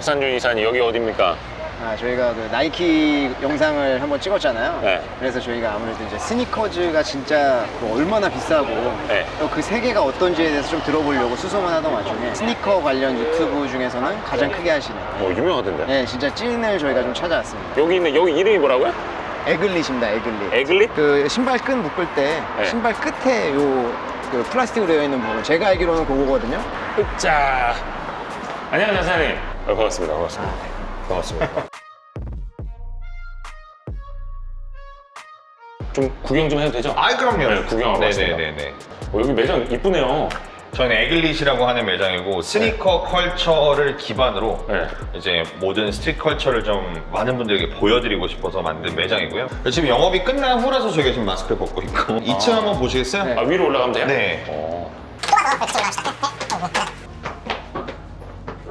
박산준 이사님 여기 어딥니까? 아, 저희가 그 나이키 영상을 한번 찍었잖아요. 네. 그래서 저희가 아무래도 이제 스니커즈가 진짜 그 얼마나 비싸고 네. 또 그 세계가 어떤지에 대해서 좀 들어보려고 수소문 하던 와중에 스니커 관련 유튜브 중에서는 가장 크게 하시는 어 유명하던데. 네, 진짜 찐을 저희가 좀 찾아왔습니다. 여기 있는 여기 이름이 뭐라고요? 에글릿입니다, 에글릿. 에글릿? 그 신발 끈 묶을 때 네. 신발 끝에 요 그 플라스틱으로 되어 있는 부분 제가 알기로는 그거거든요. 자 안녕하세요 사장님. 어, 반갑습니다. 반갑습니다. 반갑습니다. 좀 구경 좀 해도 되죠? 아이 그럼요. 네, 구경 하고 왔습니다. 네네네네. 어, 여기 매장 이쁘네요. 저희는 에글릿이라고 하는 매장이고 스니커 컬처를 기반으로 네. 이제 모든 스트릿 컬처를 좀 많은 분들에게 보여드리고 싶어서 만든 매장이고요. 지금 영업이 끝난 후라서 저희가 지금 마스크를 벗고 있고 2층 한번 보시겠어요? 네. 아 위로 올라가면 돼요? 네. 어.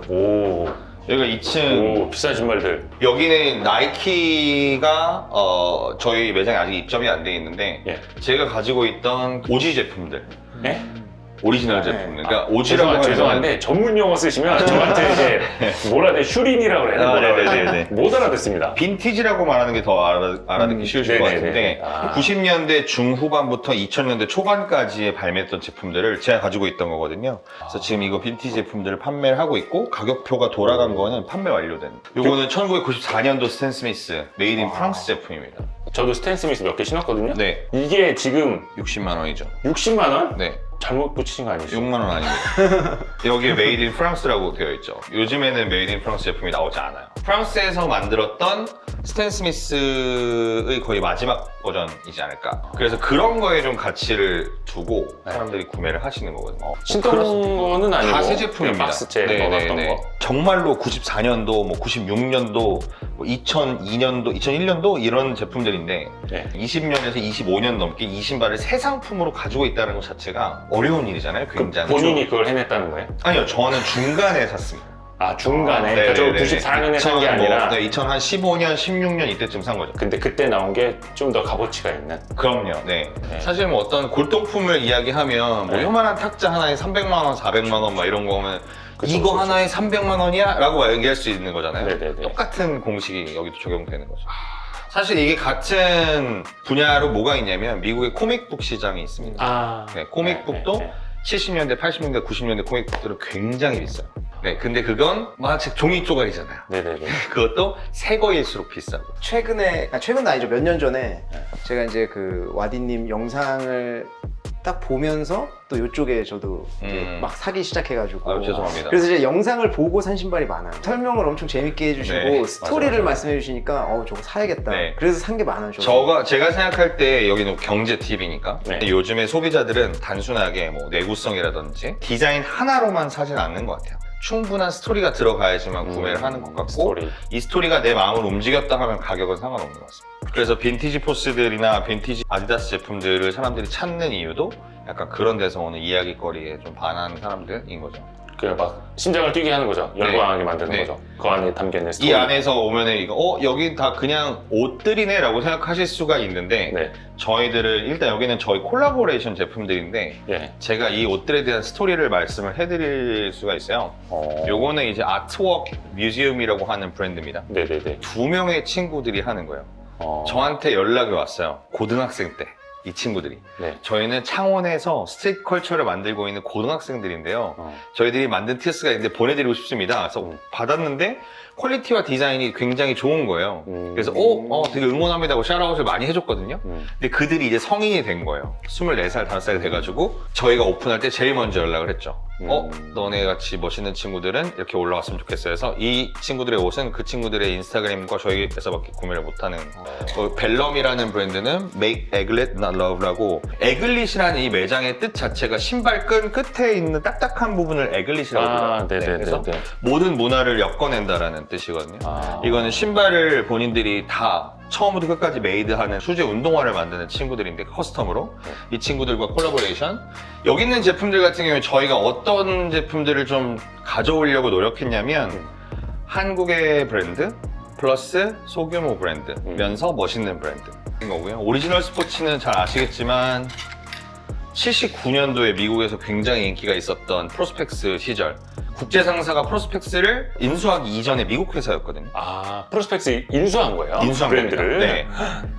오, 여기가 2층 오 비싼 신발들. 여기는 나이키가 어, 저희 매장에 아직 입점이 안 돼 있는데 예. 제가 가지고 있던 오지 제품들 네? 오리지널 제품들 그러니까 오지라고 죄송, 하면 죄송한데 전문 용어 쓰시면 저한테 이제 뭐라 해야 돼? 슈린이라고 그래야 돼? 아, 뭐라 그래야 돼? 네네네네. 못 알아듣습니다. 빈티지라고 말하는 게 더 알아, 알아듣기 음, 쉬우실 것 네네네. 같은데 아. 90년대 중후반부터 2000년대 초반까지에 발매했던 제품들을 제가 가지고 있던 거거든요. 그래서 지금 이거 빈티지 제품들을 판매를 하고 있고 가격표가 돌아간 거는 판매 완료된. 요거는 1994년도 스탠 스미스 메이드 인 프랑스 제품입니다. 저도 스탠 스미스 몇 개 신었거든요. 네, 이게 지금 60만 원이죠. 60만 원? 네, 잘못 붙이신 거 아니죠? 6만 원 아닙니다. 여기에 메이드 인 프랑스라고 되어 있죠. 요즘에는 메이드 인 프랑스 제품이 나오지 않아요. 프랑스에서 만들었던 스탠 스미스의 거의 마지막 버전이지 않을까. 그래서 그런 거에 좀 가치를 두고 사람들이 구매를 하시는 거거든요. 신던 거는 아니고 다 새 제품입니다. 박스째 네, 네, 네. 거. 정말로 94년도, 뭐 96년도, 뭐 2002년도, 2001년도 이런 제품들인데 네. 20년에서 25년 넘게 이 신발을 새 상품으로 가지고 있다는 것 자체가 어려운 일이잖아요. 그 굉장히. 본인이 그걸 해냈다는 거예요? 아니요, 저는 중간에 샀습니다. 아 중간에 아, 그러니까 저 네네네네. 94년에 산게2000 뭐, 아니라 네, 2015년, 16년 이때쯤 산 거죠. 근데 그때 나온 게 좀 더 값어치가 있는 그럼요. 네. 네. 사실 뭐 어떤 골동품을 이야기하면 뭐 네. 요만한 탁자 하나에 300만 원, 400만 원 막 이런 거면 그쵸, 이거 그쵸. 하나에 300만 원이야? 라고 얘기할 수 있는 거잖아요. 네네네. 똑같은 공식이 여기도 적용되는 거죠. 사실 이게 같은 분야로 뭐가 있냐면 미국의 코믹북 시장이 있습니다. 아 네, 코믹북도 네, 네, 70년대, 80년대, 90년대 코믹북들은 굉장히 비싸요. 네, 근데 그건 마치 종이 쪼가리잖아요. 네. 네네네 그것도 새 거일수록 비싸고. 최근에 아, 최근도 아니죠 몇 년 전에 제가 이제 그 와디님 영상을 딱 보면서 또 이쪽에 저도 음. 막 사기 시작해가지고 아유, 죄송합니다. 그래서 이제 영상을 보고 산 신발이 많아요 설명을 엄청 재밌게 해주시고 네, 스토리를 맞아. 말씀해 주시니까 어 저거 사야겠다 네. 그래서 산 게 많아요 저도. 저가 제가 생각할 때 여기는 경제 팁이니까 네. 요즘에 소비자들은 단순하게 뭐 내구성이라든지 디자인 하나로만 사진 않는 것 같아요. 충분한 스토리가 들어가야지만 음, 구매를 하는 것 같고 스토리. 이 스토리가 내 마음을 움직였다 하면 가격은 상관없는 것 같습니다. 그래서 빈티지 포스들이나 빈티지 아디다스 제품들을 사람들이 찾는 이유도 약간 그런 데서 오는 이야기거리에 좀 반하는 사람들인 거죠. 그 막 심장을 뛰게 하는 거죠 네. 열광하게 만드는 네. 거죠 그 안에 담겨 있는 스토리 이 안에서 오면은 이거 어 여기 다 그냥 옷들이네라고 생각하실 수가 있는데 네. 저희들을 일단 여기는 저희 콜라보레이션 제품들인데 예. 제가 이 옷들에 대한 스토리를 말씀을 해드릴 수가 있어요. 어. 요거는 이제 아트워크 뮤지엄이라고 하는 브랜드입니다. 네네네 두 명의 친구들이 하는 거예요. 어. 저한테 연락이 왔어요. 고등학생 때. 이 친구들이. 네. 저희는 창원에서 스트릿 컬처를 만들고 있는 고등학생들인데요. 어. 저희들이 만든 티어스가 있는데 보내드리고 싶습니다. 그래서 음. 받았는데 퀄리티와 디자인이 굉장히 좋은 거예요. 음. 그래서 어, 어 되게 응원합니다고 샤라웃을 많이 해줬거든요. 음. 근데 그들이 이제 성인이 된 거예요. 24살, 5살이 돼가지고 저희가 오픈할 때 제일 먼저 연락을 했죠. 어, 음. 너네 같이 멋있는 친구들은 이렇게 올라왔으면 좋겠어요. 해서 이 친구들의 옷은 그 친구들의 인스타그램과 저희에서밖에 구매를 못하는 어, 벨럼이라는 브랜드는 Make Eglet Not Love라고 에글릿이라는 이 매장의 뜻 자체가 신발끈 끝에 있는 딱딱한 부분을 에글릿이라고 아, 불러요. 네, 그래서 네네네. 모든 문화를 엮어낸다라는 뜻이거든요. 아. 이거는 신발을 본인들이 다 처음부터 끝까지 메이드하는 수제 운동화를 만드는 친구들인데 커스텀으로. 네. 이 친구들과 콜라보레이션. 여기 있는 제품들 같은 경우에 저희가 어떤 제품들을 좀 가져오려고 노력했냐면 음. 한국의 브랜드 플러스 소규모 브랜드면서 멋있는 브랜드인 거고요. 오리지널 스포츠는 잘 아시겠지만 79년도에 미국에서 굉장히 인기가 있었던 프로스펙스 시절 국제 상사가 프로스펙스를 인수하기 이전에 미국 회사였거든요. 아 프로스펙스 인수한 거예요? 인수한 브랜드를. 겁니다. 네.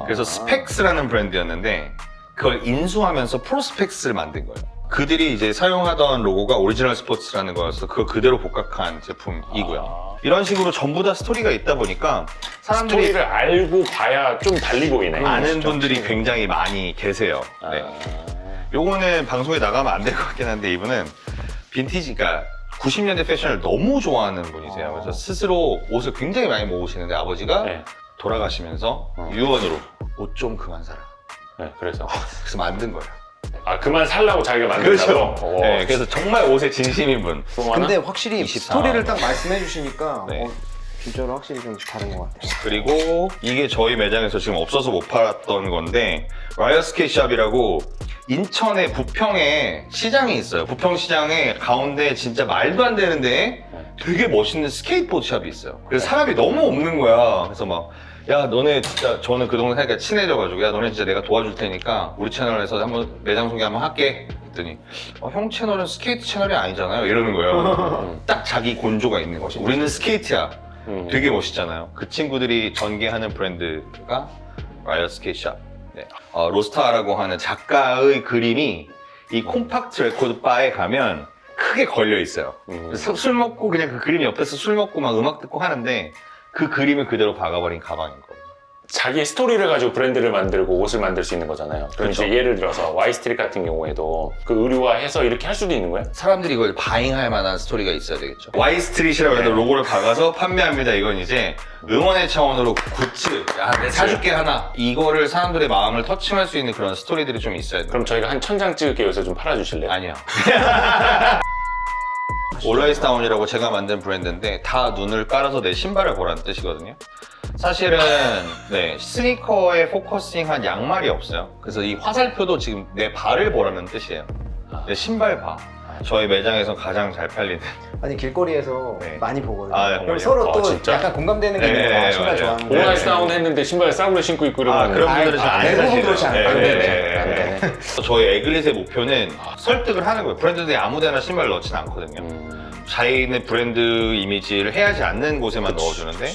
그래서 아. 스펙스라는 브랜드였는데 그걸 인수하면서 프로스펙스를 만든 거예요. 그들이 이제 사용하던 로고가 오리지널 스포츠라는 거여서 그걸 그대로 복각한 제품이고요. 아. 이런 식으로 전부 다 스토리가 있다 보니까 사람들이 스토리를 알고 봐야 좀 달리 보이네. 아는 분들이 굉장히 많이 계세요. 네. 아. 요거는 방송에 나가면 안 될 것 같긴 한데 이분은 빈티지가 90년대 패션을 너무 좋아하는 분이세요. 그래서 스스로 옷을 굉장히 많이 모으시는데 아버지가 네. 돌아가시면서 어. 유언으로 옷 좀 그만 사라. 네, 그래서 그래서 만든 거예요. 아 그만 살라고 자기가 만든다고. 오. 네, 그래서 정말 옷에 진심인 분. 또 하나? 근데 확실히 24. 스토리를 딱 말씀해 주시니까 네. 어, 진짜로 확실히 좀 다른 것 같아요. 그리고 이게 저희 매장에서 지금 없어서 못 팔았던 건데 라이어 스케이트샵이라고 인천의 부평에 시장이 있어요. 부평 시장에 가운데 진짜 말도 안 되는데 되게 멋있는 스케이트보드 샵이 있어요. 그래서 사람이 너무 없는 거야. 그래서 막 야 너네 진짜 저는 그 동네 사니까 친해져가지고 야 너네 진짜 내가 도와줄 테니까 우리 채널에서 한번 매장 소개 한번 할게 했더니 어, 형 채널은 스케이트 채널이 아니잖아요 이러는 거예요 딱 자기 곤조가 있는 거죠 우리는 스케이트야 음. 되게 멋있잖아요. 그 친구들이 전개하는 브랜드가 라이어 스케이트샵. 네. 어, 로스타라고 하는 작가의 그림이 이 콤팍트 레코드 바에 가면 크게 걸려 있어요. 음. 그래서 술 먹고 그냥 그 그림 옆에서 술 먹고 막 음악 듣고 하는데 그 그림을 그대로 박아버린 가방인 거예요. 자기 스토리를 가지고 브랜드를 만들고 옷을 만들 수 있는 거잖아요. 그럼 그렇죠. 이제 예를 들어서 와이스트릿 같은 경우에도 그 의류화해서 이렇게 할 수도 있는 거야? 사람들이 이걸 바잉할 만한 스토리가 있어야 되겠죠. 와이스트릿이라고 해서 네. 로고를 박아서 판매합니다. 이건 이제 응원의 차원으로 굿즈, 야, 내 사줄게 하나. 이거를 사람들의 마음을 터칭할 수 있는 그런 스토리들이 좀 있어야 돼요. 그럼 저희가 한 천 장 찍을게요. 여기서 좀 팔아주실래요? 아니요. 올라이스 다운이라고 제가 만든 브랜드인데 다 눈을 깔아서 내 신발을 보라는 뜻이거든요. 사실은 네 스니커에 포커싱한 양말이 없어요. 그래서 이 화살표도 지금 내 발을 보라는 뜻이에요. 내 신발 봐. 저희 매장에서 가장 잘 팔리는 아니 길거리에서 네. 많이 보거든요. 아, 네, 그럼? 서로 아, 또 진짜? 약간 공감되는 게 네, 있는 거야. 네, 신발 맞아요. 좋아하는 거. 네. 올라이스 다운 했는데 신발 싸구려 신고 있고 이러면 아 그런 분들은 아, 잘안 대부분 사시죠. 그렇지 않아요. 안 되네. 네, 안 네, 되네. 네. 저희 에글릿의 목표는 설득을 하는 거예요. 브랜드들이 아무데나 신발을 넣진 않거든요. 음. 자기네 브랜드 이미지를 해야지 않는 곳에만 넣어주는데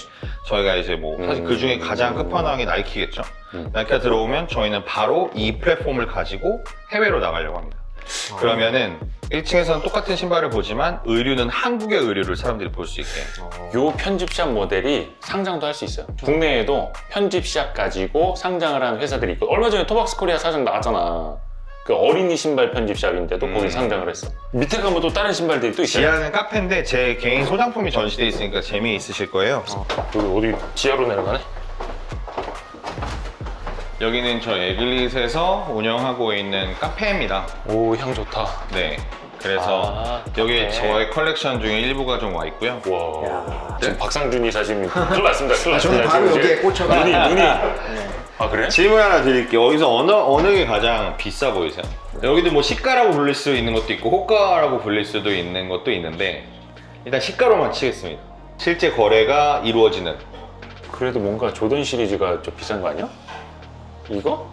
저희가 이제 뭐 사실 음. 그 중에 가장 끝판왕이 나이키겠죠. 음. 나이키가 들어오면 저희는 바로 이 플랫폼을 가지고 해외로 나가려고 합니다. 그러면은 1층에서는 똑같은 신발을 보지만 의류는 한국의 의류를 사람들이 볼 수 있게. 어. 요 편집샵 모델이 상장도 할 수 있어요. 국내에도 편집샵 가지고 상장을 하는 회사들이 있고 얼마 전에 토박스 코리아 사장 나왔잖아. 그 어린이 신발 편집샵인데도 거기 음. 상장을 했어. 밑에 가면 또 다른 신발들이 또 있어요. 지하는 카페인데 제 개인 소장품이 전시돼 있으니까 재미있으실 거예요. 여기 어디 지하로 내려가네? 여기는 저 에글릿에서 운영하고 있는 카페입니다. 오 향 좋다. 네. 그래서 아, 여기 카페. 저의 컬렉션 중에 일부가 좀 와 있고요. 와. 야. 지금 박상준이 사진 큰일 났습니다. 큰일 아, 저는 났습니다. 바로 지금 여기에 이제 꽂혀가. 눈이 눈이. 네. 아 그래? 질문 하나 드릴게요. 여기서 어느 어느 게 가장 비싸 보이세요? 여기도 뭐 시가라고 불릴 수 있는 것도 있고 호가라고 불릴 수도 있는 것도 있는데 일단 시가로만 치겠습니다. 실제 거래가 이루어지는 그래도 뭔가 조던 시리즈가 좀 비싼 거 아니야? 이거?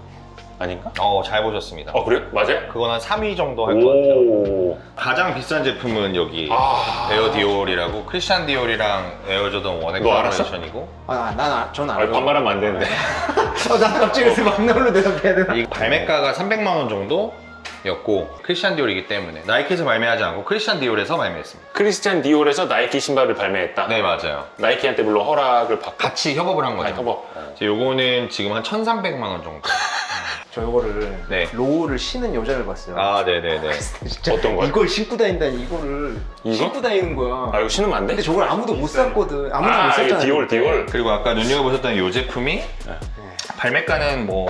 아닌가? 어 잘 보셨습니다. 어 그래? 맞아요? 그건 한 3위 정도 할 것 같아요. 오. 가장 비싼 제품은 여기 아. 에어 디올이라고 크리스찬 디올이랑 에어 조던 원의 너 알았어? 콜라보레이션이고 아, 난, 아, 전 아, 알아요. 반말하면 안 되는데. 어, 나 갑자기 그래서 막내로 대답해야 되나? 이 발매가가 300만 원 정도 였고 크리스찬 디올이기 때문에 나이키에서 발매하지 않고 크리스찬 디올에서 발매했습니다. 크리스찬 디올에서 나이키 신발을 발매했다. 네 맞아요. 나이키한테 물론 허락을 받고. 같이 협업을 한 거죠. 아니, 협업. 이제 요거는 지금 한 1,300만 원 정도. 저 이거를 네. 로우를 신은 여자를 봤어요. 아, 네네네. 진짜 어떤 거요? 이걸 신고 다닌다니 이거를 이거? 신고 다니는 거야. 아 이거 신으면 안 돼? 근데 저걸 아무도 못 샀거든. 아무도 아, 못 이거 샀잖아. 디올 디올. 그리고 아까 눈여겨보셨던 이 제품이 네. 발매가는 뭐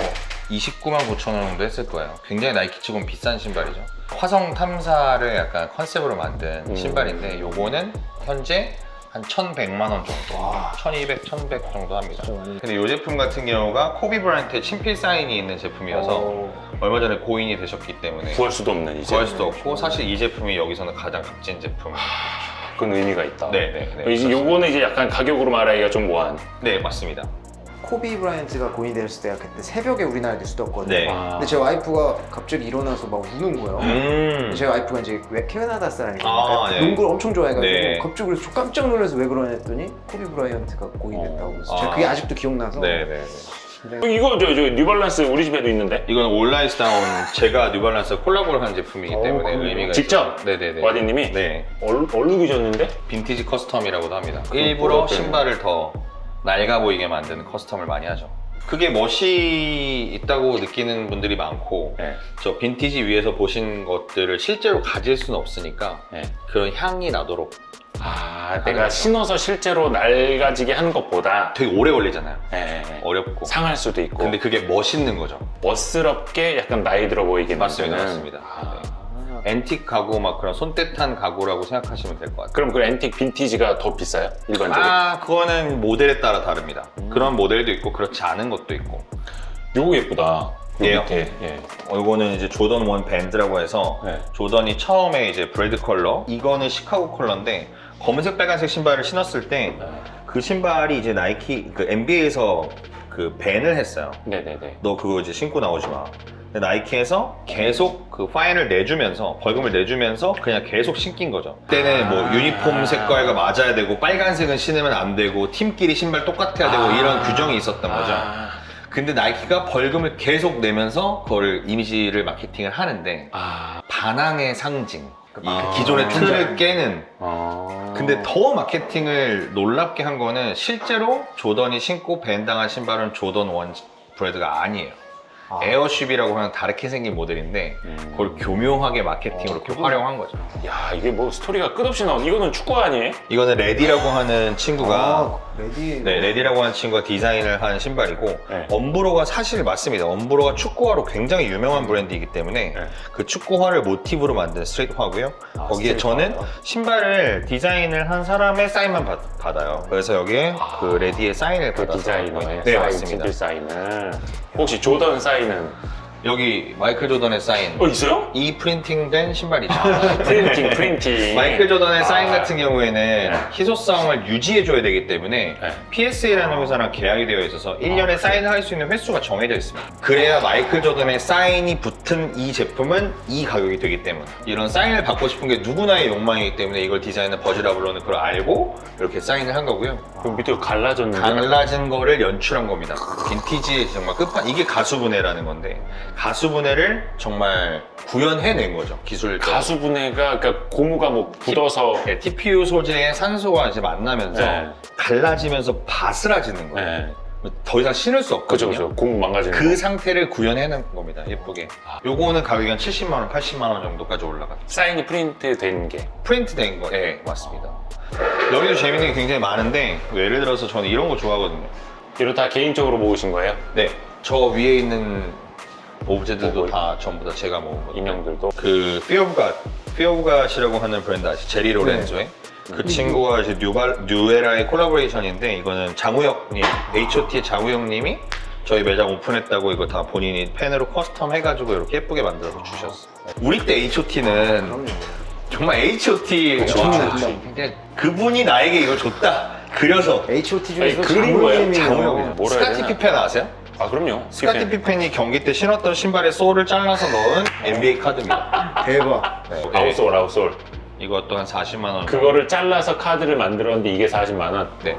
29만 9천 원 정도 했을 거예요. 굉장히 나이키 치고는 비싼 신발이죠. 화성 탐사를 약간 컨셉으로 만든 음. 신발인데 요거는 현재 한 1,100만 원 정도. 와. 1,200, 1,100 정도 합니다. 근데 이 제품 같은 경우가 코비 브라이트의 친필 사인이 있는 제품이어서 어. 얼마 전에 고인이 되셨기 때문에 구할 수도 없는 이제. 구할 수도 없고 사실 이 제품이 여기서는 가장 값진 제품. 그건 의미가 있다. 네, 네, 네. 이- 요거는 이제 약간 가격으로 말하기가 좀 뭐한. 네, 맞습니다. 코비 브라이언트가 고인이 됐을 때가 그때 새벽에 우리나라 뉴스 떴거든요. 네. 아. 근데 제 와이프가 갑자기 일어나서 막 우는 거예요. 음. 제 와이프가 이제 왜 캐나다 사람이니까 아, 네. 농구를 엄청 좋아해가지고 네. 갑자기 그래서 깜짝 놀라서 왜 그러냐 했더니 코비 브라이언트가 고인됐다고 그래서 어. 제가 아. 그게 아직도 기억나서 네네. 이거 저, 저 뉴발란스 우리 집에도 있는데 이건 온라인스 다운 제가 뉴발란스 콜라보를 한 제품이기 어, 때문에. 의미가 직접? 있어요. 네네네. 와디님이? 네. 얼, 얼룩이셨는데? 빈티지 커스텀이라고도 합니다. 일부러. 신발을 더 낡아 보이게 만드는 커스텀을 많이 하죠. 그게 멋이 있다고 느끼는 분들이 많고 네. 저 빈티지 위에서 보신 것들을 실제로 가질 수는 없으니까 네. 그런 향이 나도록 아 내가 신어서 실제로 낡아지게 하는 것보다 되게 오래 걸리잖아요. 예, 예, 예. 어렵고. 상할 수도 있고 근데 그게 멋있는 거죠. 멋스럽게 약간 나이 들어 보이게 맞습니다, 만드는. 맞습니다. 아. 앤틱 가구 막 그런 손때탄 가구라고 생각하시면 될 것 같아요. 그럼 그 앤틱 빈티지가 더 비싸요? 일반적으로? 아, 그거는 모델에 따라 다릅니다. 그런 모델도 있고 그렇지 않은 것도 있고. 요거 예쁘다. 요 얘요? 밑에. 예. 어, 이거는 이제 조던 원 밴드라고 해서 네. 조던이 처음에 이제 브레드 컬러, 이거는 시카고 컬러인데 검은색 빨간색 신발을 신었을 때 그 신발이 이제 나이키 그 NBA에서 그 밴을 했어요. 네네네. 너 그거 이제 신고 나오지 마. 나이키에서 계속 그 파인을 내주면서 벌금을 내주면서 그냥 계속 신긴 거죠. 그때는 뭐 아. 유니폼 색깔과 맞아야 되고 빨간색은 신으면 안 되고 팀끼리 신발 똑같아야 되고 아. 이런 규정이 있었던 거죠. 아. 근데 나이키가 벌금을 계속 내면서 그걸 이미지를 마케팅을 하는데 아. 반항의 상징. 이 아. 기존의 틀을 깨는. 아. 근데 더 마케팅을 놀랍게 한 거는 실제로 조던이 신고 밴당한 신발은 조던 원 브레드가 아니에요. 아. 에어쉽이라고 하는 다르게 생긴 모델인데 음. 그걸 교묘하게 마케팅으로 이렇게 활용한 거죠. 야 이게 뭐 스토리가 끝없이 나오네. 이거는 축구 아니에요? 이거는 레디라고 하는 친구가 아, 레디 네, 레디라고 하는 친구가 디자인을 한 신발이고 네. 엄브로가 사실 맞습니다. 엄브로가 축구화로 굉장히 유명한 브랜드이기 때문에 네. 그 축구화를 모티브로 만든 스트레이트화고요. 아, 거기에 스트레이트화요? 저는 신발을 디자인을 한 사람의 사인만 받, 받아요. 그래서 여기에 그 레디의 사인을 그 받아서 디자이너의 네 사인, 맞습니다. 친필 사인을. 혹시 조던 사인은 여기 마이클 조던의 사인. 어 있어요? 이 프린팅된 신발이죠. 프린팅 프린팅. 마이클 조던의 아. 사인 같은 경우에는 네. 희소성을 유지해줘야 되기 때문에 네. PSA라는 회사랑 계약이 되어 있어서 1년에 사인을 할 수 있는 횟수가 정해져 있습니다. 그래야 마이클 조던의 사인이 붙은 이 제품은 이 가격이 되기 때문에 이런 사인을 받고 싶은 게 누구나의 욕망이기 때문에 이걸 디자인한 버즈라블로는 그걸 알고 이렇게 사인을 한 거고요. 그럼 밑에 갈라졌는데. 갈라진 거를 연출한 겁니다. 빈티지의 정말 끝판 이게 가수분해라는 건데 가수분해를 정말 구현해낸 거죠 기술적으로. 가수분해가 그러니까 고무가 뭐 굳어서. 네, TPU 소재의 산소가 이제 만나면서 네. 갈라지면서 바스라지는 거예요. 네. 더 이상 신을 수 없거든요. 그죠. 고무 망가지는. 그 거. 상태를 구현해낸 겁니다. 예쁘게. 요거는 가격이 한 70만 원, 80만 원 정도까지 올라가. 사인이 프린트 된 게. 프린트 된 거, 예, 맞습니다. 여기도 재밌는 게 굉장히 많은데 예를 들어서 저는 이런 거 좋아하거든요. 이거 다 개인적으로 모으신 거예요? 네, 저 위에 있는 오브제들도 뭐, 다 전부 다 제가 모은 거예요. 인형들도. 그 피어브갓, 피어브갓이라고 하는 브랜드 아시죠? 제리 로렌조의 그 친구가 이제 뉴발, 뉴에라의 콜라보레이션인데 이거는 장우혁님, H.O.T의 장우혁님이 저희 매장 오픈했다고 이거 다 본인이 펜으로 커스텀 해가지고 이렇게 예쁘게 만들어서 주셨어요. 우리 때 H.O.T는. 정말 H.O.T 그쵸, 와, 그쵸. 그냥 그분이 나에게 이걸 줬다. 그려서 H.O.T 중에서 아니, 그린 거예요? 장모님이에요. 장모님이요. 뭐라 해야 스카티 되나? 피펜 아세요? 아 그럼요. 스카티 피펜. 피펜이 경기 때 신었던 신발에 소를 잘라서 넣은 NBA 카드입니다. 대박. 네. 아웃솔 아웃솔. 이것도 한 40만 원. 그거를 잘라서 카드를 만들었는데 이게 40만 원. 네.